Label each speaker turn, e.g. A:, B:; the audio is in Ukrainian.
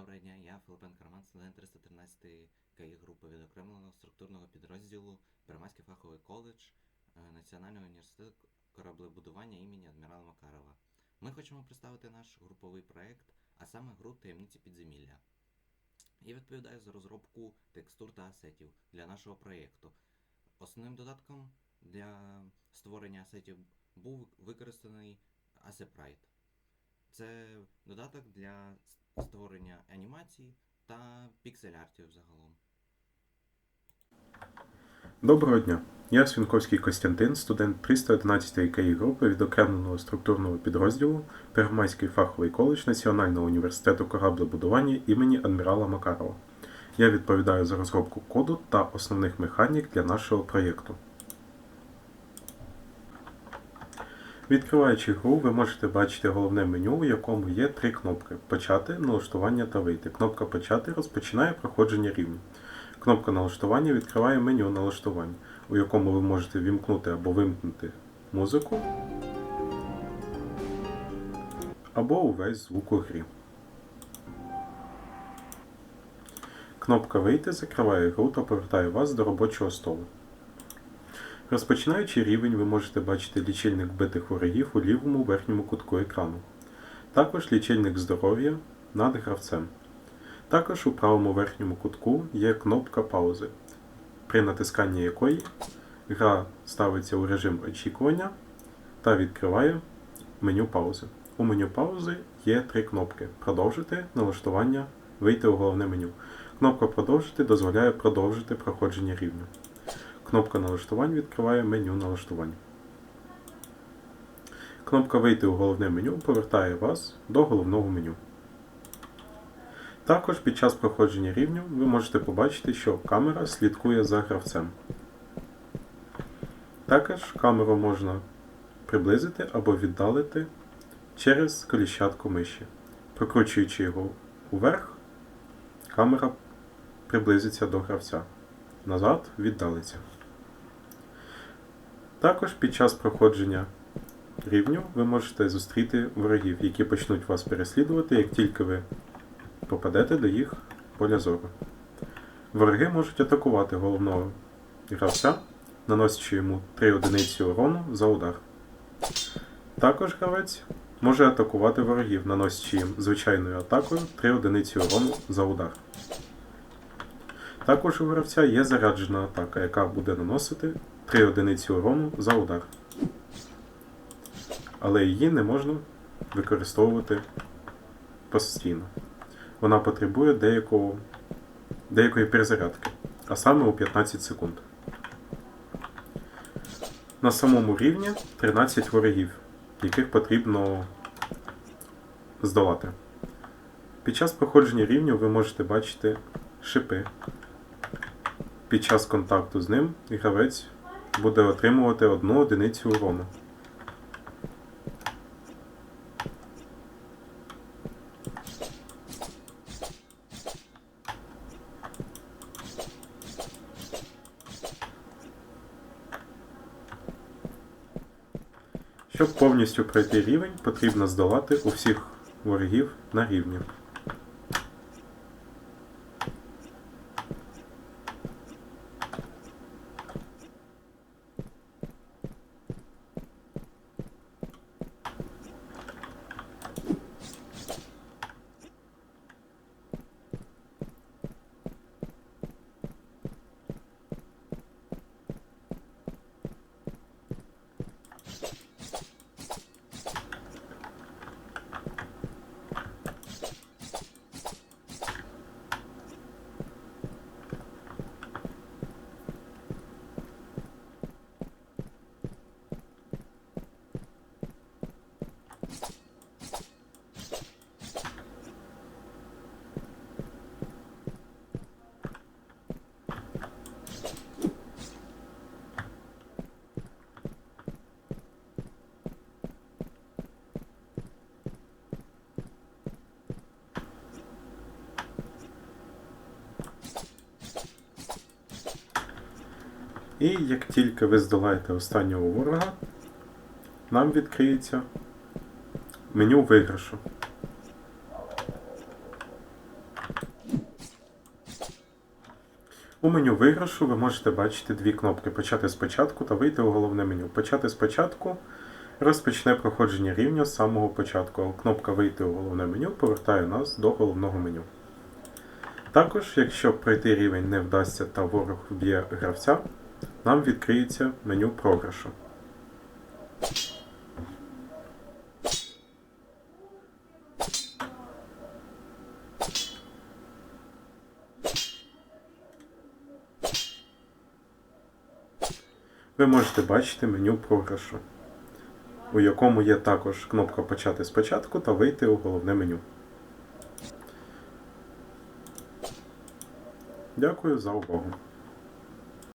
A: Доброго дня, я Филипенко Роман, студент 313 КІ групи відокремленого структурного підрозділу Первомайський фаховий коледж е, Національного університету кораблебудування імені адмірала Макарова. Ми хочемо представити наш груповий проект, а саме гру таємниці підземілля. Я відповідаю за розробку текстур та асетів для нашого проєкту. Основним додатком для створення асетів був використаний AssetRite. Це додаток для створення анімацій та піксель-артів загалом.
B: Доброго дня! Я Свінковський Костянтин, студент 311 КІ групи відокремленого структурного підрозділу Первомайський фаховий коледж Національного університету кораблебудування імені адмірала Макарова. Я відповідаю за розробку коду та основних механік для нашого проєкту. Відкриваючи гру, ви можете бачити головне меню, у якому є три кнопки: Почати, налаштування та вийти. Кнопка Почати розпочинає проходження рівня. Кнопка налаштування відкриває меню налаштувань, у якому ви можете вімкнути або вимкнути музику або увесь звук у грі. Кнопка Вийти закриває гру та повертає вас до робочого столу. Розпочинаючи рівень, ви можете бачити лічильник вбитих ворогів у лівому верхньому кутку екрану. Також лічильник здоров'я над гравцем. Також у правому верхньому кутку є кнопка паузи, при натисканні якої гра ставиться у режим очікування та відкриває меню паузи. У меню паузи є три кнопки: продовжити, налаштування, вийти у головне меню. Кнопка продовжити дозволяє продовжити проходження рівня. Кнопка налаштувань відкриває меню налаштувань. Кнопка Вийти у головне меню повертає вас до головного меню. Також під час проходження рівню ви можете побачити, що камера слідкує за гравцем. Також камеру можна приблизити або віддалити через коліщатку миші. Прокручуючи його вверх, камера приблизиться до гравця. Назад віддалиться. Також під час проходження рівню ви можете зустріти ворогів, які почнуть вас переслідувати, як тільки ви попадете до їх поля зору. Вороги можуть атакувати головного гравця, наносячи йому 3 одиниці урону за удар. Також гравець може атакувати ворогів, наносячи їм звичайною атакою 3 одиниці урону за удар. Також у гравця є заряджена атака, яка буде наносити 3 одиниці урону за удар. Але її не можна використовувати постійно вона потребує деякого, деякої перезарядки, а саме у 15 секунд. На самому рівні 13 ворогів, яких потрібно здолати. Під час проходження рівню ви можете бачити шипи. Під час контакту з ним гравець буде отримувати одну одиницю урону. Щоб повністю пройти рівень, потрібно здолати усіх ворогів на рівні. І як тільки ви здолаєте останнього ворога, нам відкриється меню виграшу. У меню виграшу ви можете бачити дві кнопки Почати спочатку та вийти у головне меню. Почати спочатку розпочне проходження рівня з самого початку, кнопка Вийти у головне меню повертає нас до головного меню. Також, якщо пройти рівень не вдасться та ворог вб'є гравця, нам відкриється меню програшу. Ви можете бачити меню програшу, у якому є також кнопка Почати спочатку та вийти у головне меню. Дякую за увагу.